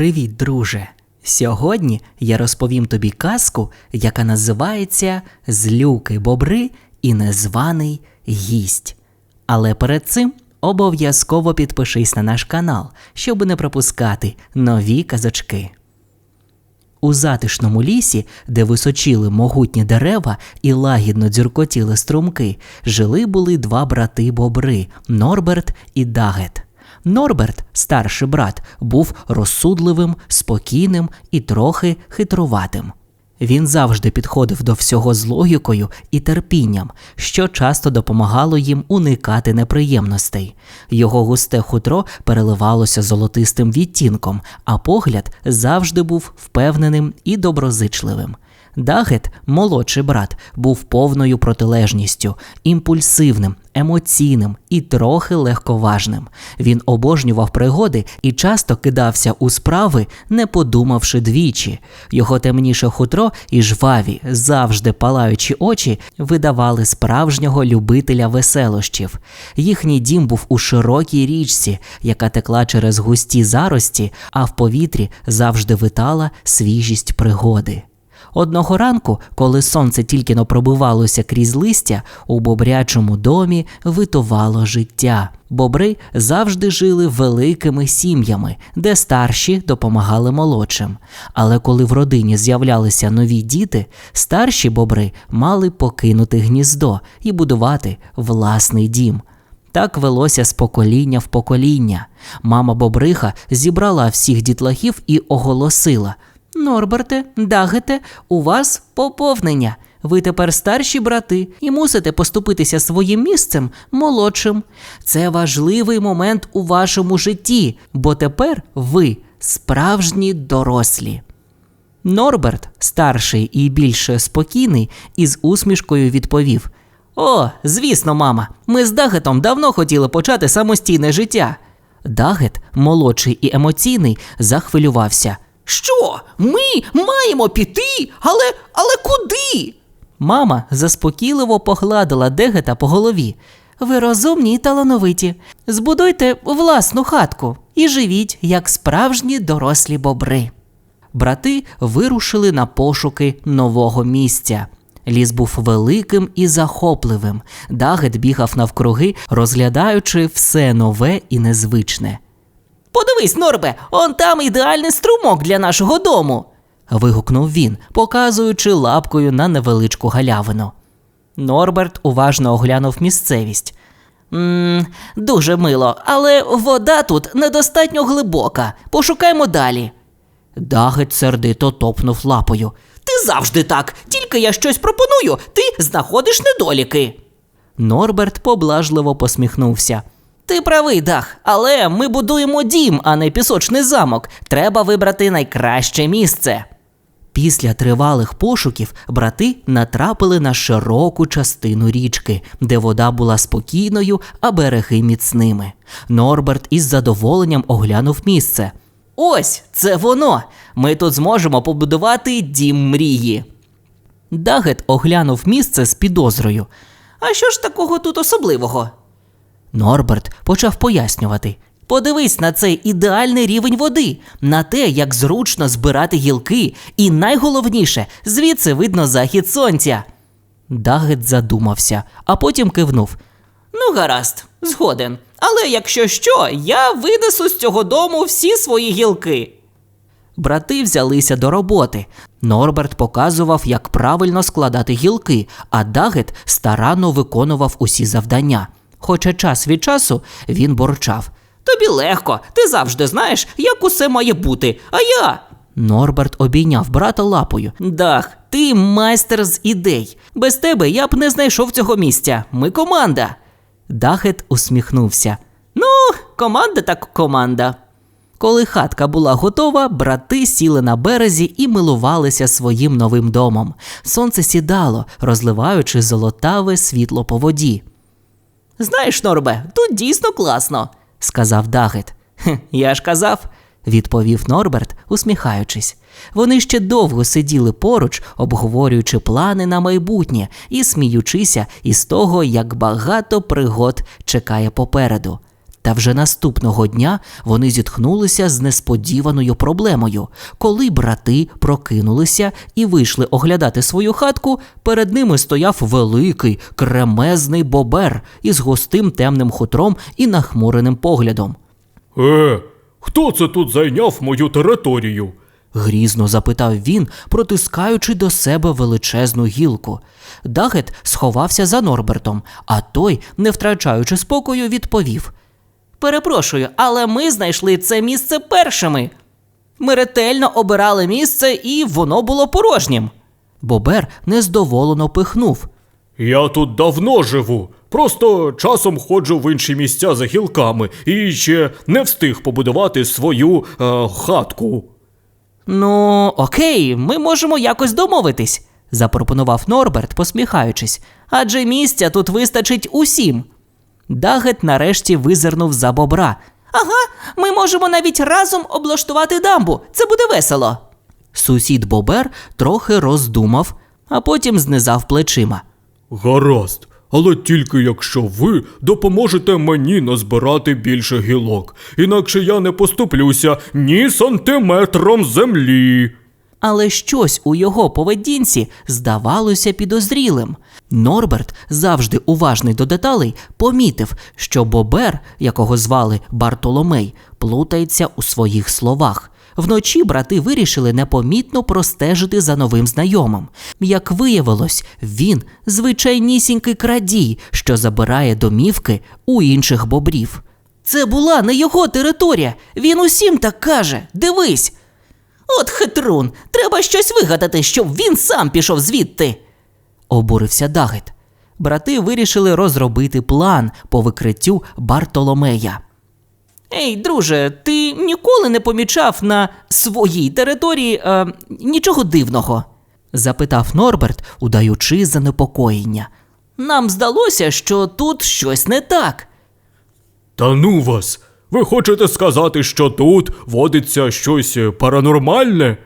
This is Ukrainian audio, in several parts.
Привіт, друже! Сьогодні я розповім тобі казку, яка називається Злюки бобри і незваний гість. Але перед цим обов'язково підпишись на наш канал, щоб не пропускати нові казочки. У затишному лісі, де височіли могутні дерева і лагідно дзюркотіли струмки, жили були два брати бобри Норберт і Дагет. Норберт, старший брат, був розсудливим, спокійним і трохи хитруватим. Він завжди підходив до всього з логікою і терпінням, що часто допомагало їм уникати неприємностей. Його густе хутро переливалося золотистим відтінком, а погляд завжди був впевненим і доброзичливим. Дагет, молодший брат, був повною протилежністю, імпульсивним, емоційним і трохи легковажним. Він обожнював пригоди і часто кидався у справи, не подумавши двічі. Його темніше хутро і жваві, завжди палаючі очі видавали справжнього любителя веселощів. Їхній дім був у широкій річці, яка текла через густі зарості, а в повітрі завжди витала свіжість пригоди. Одного ранку, коли сонце тільки но пробивалося крізь листя, у бобрячому домі витувало життя. Бобри завжди жили великими сім'ями, де старші допомагали молодшим. Але коли в родині з'являлися нові діти, старші бобри мали покинути гніздо і будувати власний дім. Так велося з покоління в покоління. Мама Бобриха зібрала всіх дітлахів і оголосила – Норберте, Дагете, у вас поповнення. Ви тепер старші брати і мусите поступитися своїм місцем молодшим. Це важливий момент у вашому житті, бо тепер ви справжні дорослі. Норберт, старший і більш спокійний, із усмішкою відповів: О, звісно, мама, ми з Дагетом давно хотіли почати самостійне життя. Дагет, молодший і емоційний, захвилювався. Що? Ми маємо піти? Але але куди? Мама заспокійливо погладила Дегета по голові. Ви розумні й талановиті. Збудуйте власну хатку і живіть, як справжні дорослі бобри. Брати вирушили на пошуки нового місця. Ліс був великим і захопливим. Дагет бігав навкруги, розглядаючи все нове і незвичне. Подивись, Норбе, он там ідеальний струмок для нашого дому. вигукнув він, показуючи лапкою на невеличку галявину. Норберт уважно оглянув місцевість. Ммм, Дуже мило, але вода тут недостатньо глибока. Пошукаймо далі. Дагет сердито топнув лапою. Ти завжди так, тільки я щось пропоную, ти знаходиш недоліки. Норберт поблажливо посміхнувся. Ти правий, Дах, але ми будуємо дім, а не пісочний замок. Треба вибрати найкраще місце. Після тривалих пошуків брати натрапили на широку частину річки, де вода була спокійною, а береги міцними. Норберт із задоволенням оглянув місце. Ось це воно. Ми тут зможемо побудувати дім мрії. Дагет оглянув місце з підозрою. А що ж такого тут особливого? Норберт почав пояснювати. Подивись на цей ідеальний рівень води, на те, як зручно збирати гілки, і найголовніше, звідси видно захід сонця. Дагет задумався, а потім кивнув. Ну, гаразд, згоден. Але якщо що, я винесу з цього дому всі свої гілки. Брати взялися до роботи. Норберт показував, як правильно складати гілки, а Дагет старанно виконував усі завдання. Хоча час від часу він борчав. Тобі легко, ти завжди знаєш, як усе має бути. А я. Норберт обійняв брата лапою. Дах, ти майстер з ідей. Без тебе я б не знайшов цього місця. Ми команда. Дахет усміхнувся. Ну, команда так команда. Коли хатка була готова, брати сіли на березі і милувалися своїм новим домом. Сонце сідало, розливаючи золотаве світло по воді. Знаєш, Норбе, тут дійсно класно, сказав Дагет. Я ж казав, відповів Норберт, усміхаючись. Вони ще довго сиділи поруч, обговорюючи плани на майбутнє і сміючися із того, як багато пригод чекає попереду. Та вже наступного дня вони зіткнулися з несподіваною проблемою. Коли брати прокинулися і вийшли оглядати свою хатку, перед ними стояв великий кремезний бобер із густим темним хутром і нахмуреним поглядом. Е, хто це тут зайняв мою територію? Грізно запитав він, протискаючи до себе величезну гілку. Дагет сховався за Норбертом, а той, не втрачаючи спокою, відповів: Перепрошую, але ми знайшли це місце першими. Ми ретельно обирали місце, і воно було порожнім. Бобер нездоволено пихнув. Я тут давно живу. Просто часом ходжу в інші місця за гілками і ще не встиг побудувати свою е, хатку. Ну, окей, ми можемо якось домовитись, запропонував Норберт, посміхаючись, адже місця тут вистачить усім. Дагет нарешті визирнув за бобра. Ага, ми можемо навіть разом облаштувати дамбу. Це буде весело. Сусід Бобер трохи роздумав, а потім знизав плечима. Гаразд, але тільки якщо ви допоможете мені назбирати більше гілок, інакше я не поступлюся ні сантиметром землі. Але щось у його поведінці здавалося підозрілим. Норберт, завжди уважний до деталей, помітив, що Бобер, якого звали Бартоломей, плутається у своїх словах. Вночі брати вирішили непомітно простежити за новим знайомим. Як виявилось, він звичайнісінький крадій, що забирає домівки у інших бобрів. Це була не його територія. Він усім так каже. Дивись. От хитрун, треба щось вигадати, щоб він сам пішов звідти. Обурився Дагет. Брати вирішили розробити план по викриттю Бартоломея. Ей, друже, ти ніколи не помічав на своїй території е, нічого дивного? запитав Норберт, удаючи занепокоєння. Нам здалося, що тут щось не так. Та ну вас! Ви хочете сказати, що тут водиться щось паранормальне?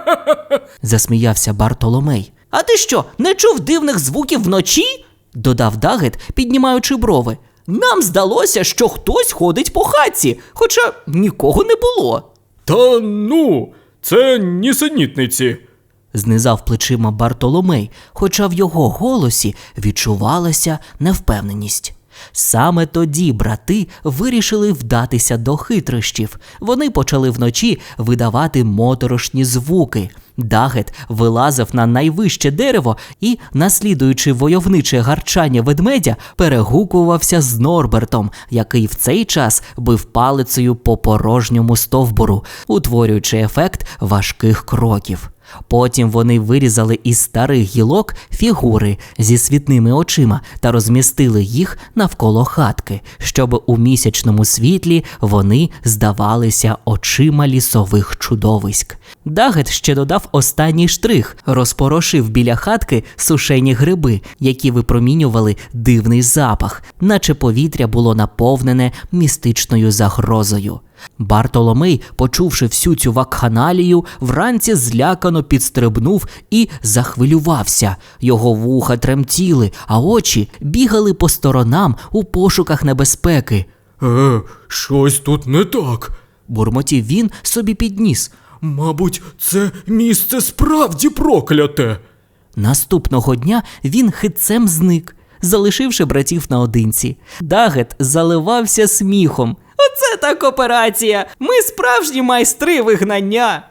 засміявся Бартоломей. А ти що, не чув дивних звуків вночі? додав Дагет, піднімаючи брови. Нам здалося, що хтось ходить по хатці, хоча нікого не було. Та ну, це нісенітниці. знизав плечима Бартоломей, хоча в його голосі відчувалася невпевненість. Саме тоді брати вирішили вдатися до хитрощів. Вони почали вночі видавати моторошні звуки. Дагет вилазив на найвище дерево і, наслідуючи войовниче гарчання ведмедя, перегукувався з Норбертом, який в цей час бив палицею по порожньому стовбуру, утворюючи ефект важких кроків. Потім вони вирізали із старих гілок фігури зі світними очима та розмістили їх навколо хатки, щоб у місячному світлі вони здавалися очима лісових чудовиськ. Дагет ще додав останній штрих, розпорошив біля хатки сушені гриби, які випромінювали дивний запах, наче повітря було наповнене містичною загрозою. Бартоломей, почувши всю цю вакханалію, вранці злякано підстрибнув і захвилювався. Його вуха тремтіли, а очі бігали по сторонам у пошуках небезпеки. Е, щось тут не так. Бурмотів він собі підніс. Мабуть, це місце справді прокляте. Наступного дня він хитцем зник, залишивши братів наодинці. Дагет заливався сміхом. Оце так операція! Ми справжні майстри вигнання.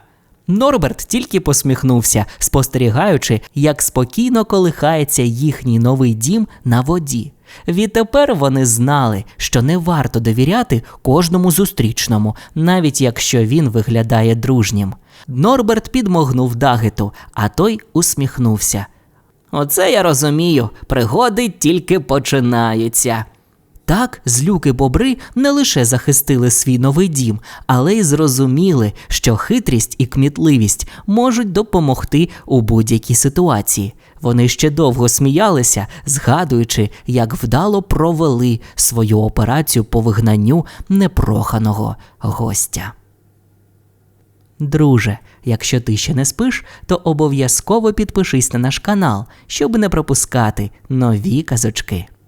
Норберт тільки посміхнувся, спостерігаючи, як спокійно колихається їхній новий дім на воді. Відтепер вони знали, що не варто довіряти кожному зустрічному, навіть якщо він виглядає дружнім. Норберт підмогнув Дагету, а той усміхнувся. Оце я розумію, пригоди тільки починаються. Так, злюки бобри не лише захистили свій новий дім, але й зрозуміли, що хитрість і кмітливість можуть допомогти у будь-якій ситуації. Вони ще довго сміялися, згадуючи, як вдало провели свою операцію по вигнанню непроханого гостя. Друже, якщо ти ще не спиш, то обов'язково підпишись на наш канал, щоб не пропускати нові казочки.